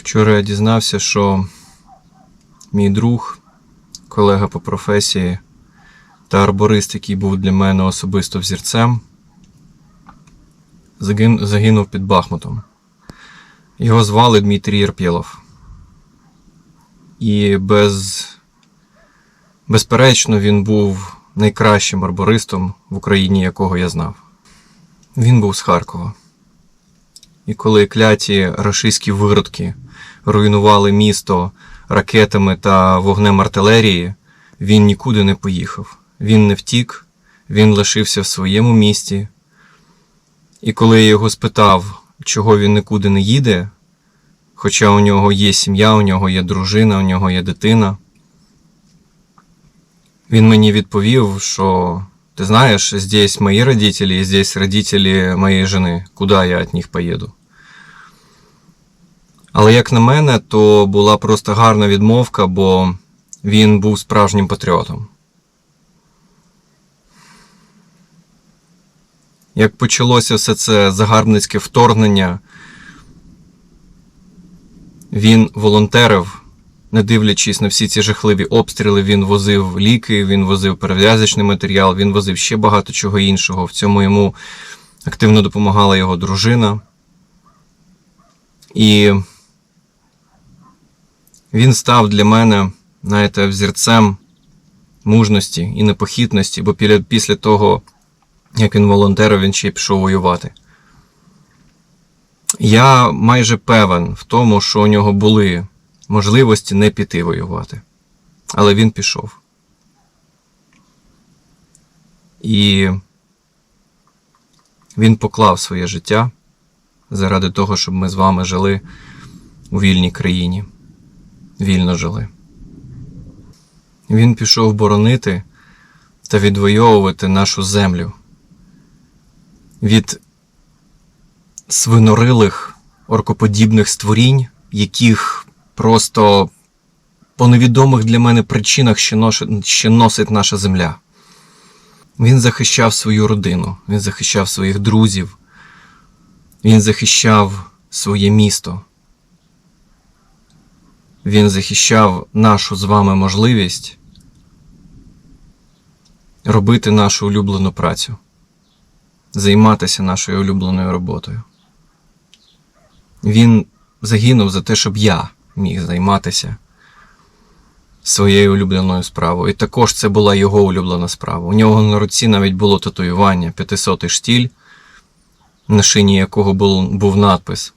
Вчора я дізнався, що мій друг, колега по професії та арборист, який був для мене особисто взірцем, загинув під Бахмутом. Його звали Дмитрій Єрпєлов. І без... безперечно, він був найкращим арбористом в Україні, якого я знав. Він був з Харкова. І коли кляті рашистські виродки руйнували місто ракетами та вогнем артилерії, він нікуди не поїхав. Він не втік, він лишився в своєму місті. І коли я його спитав, чого він нікуди не їде, хоча у нього є сім'я, у нього є дружина, у нього є дитина, він мені відповів, що ти знаєш, здесь мої родителі, і здесь родителі моєї жени. Куди я від них поїду? Але як на мене, то була просто гарна відмовка, бо він був справжнім патріотом. Як почалося все це загарбницьке вторгнення, він волонтерив, не дивлячись на всі ці жахливі обстріли, він возив ліки, він возив перев'язочний матеріал, він возив ще багато чого іншого. В цьому йому активно допомагала його дружина. І він став для мене, знаєте, взірцем мужності і непохитності, бо після, того, як він волонтерив, він ще й пішов воювати. Я майже певен в тому, що у нього були можливості не піти воювати. Але він пішов. І він поклав своє життя заради того, щоб ми з вами жили у вільній країні. Вільно жили. Він пішов боронити та відвоювати нашу землю від свинорилих оркоподібних створінь, яких просто по невідомих для мене причинах ще, носить наша земля. Він захищав свою родину, він захищав своїх друзів, він захищав своє місто. Він захищав нашу з вами можливість робити нашу улюблену працю, займатися нашою улюбленою роботою. Він загинув за те, щоб я міг займатися своєю улюбленою справою. І також це була його улюблена справа. У нього на руці навіть було татуювання 500-й штіль, на шині якого був, надпис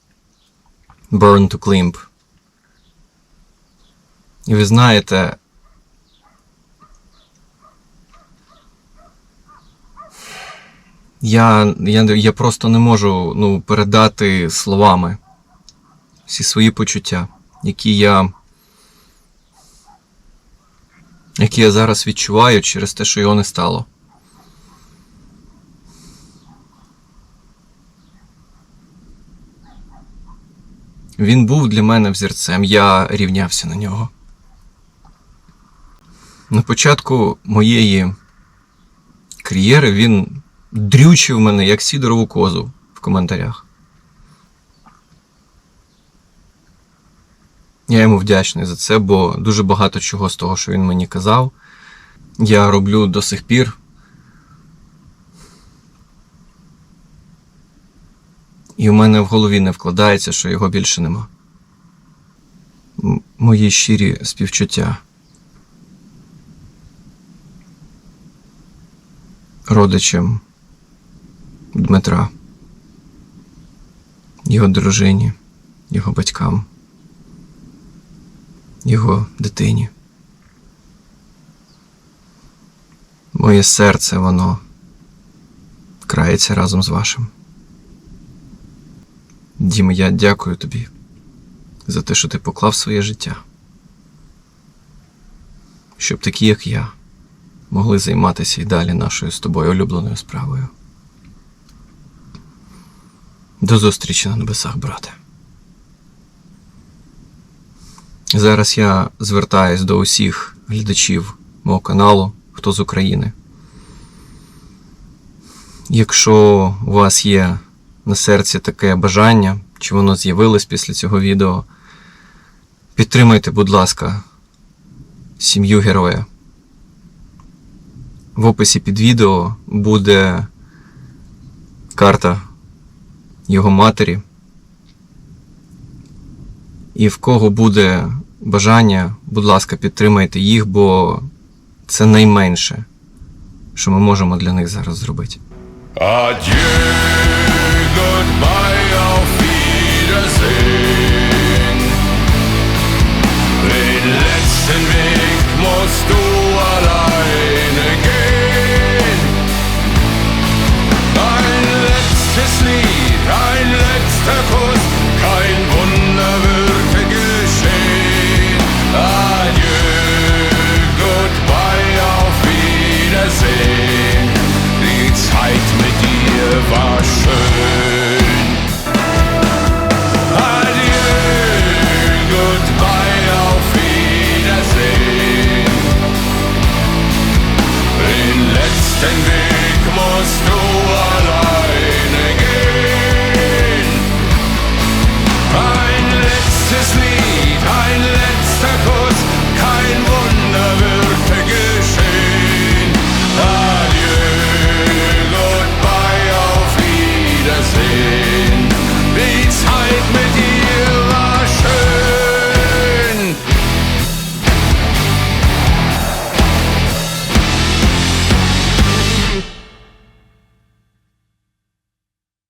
Burn to Climb. І ви знаєте, я, я, я просто не можу ну, передати словами всі свої почуття, які я, які я зараз відчуваю через те, що його не стало. Він був для мене взірцем, я рівнявся на нього. На початку моєї кар'єри він дрючив мене як сідорову козу в коментарях. Я йому вдячний за це, бо дуже багато чого з того, що він мені казав, я роблю до сих пір. І у мене в голові не вкладається, що його більше нема. Мої щирі співчуття. Родичам Дмитра, його дружині, його батькам, його дитині. Моє серце, воно крається разом з вашим. Діма, я дякую тобі за те, що ти поклав своє життя. Щоб такі, як я, могли займатися і далі нашою з тобою улюбленою справою. До зустрічі на небесах, брате. Зараз я звертаюсь до усіх глядачів мого каналу, хто з України. Якщо у вас є на серці таке бажання, чи воно з'явилось після цього відео, Підтримайте, будь ласка, сім'ю героя. В описі під відео буде карта його матері. І в кого буде бажання, будь ласка, підтримайте їх, бо це найменше, що ми можемо для них зараз зробити. Adieu, goodbye, auf Wiedersehen. Den letzten Weg musst du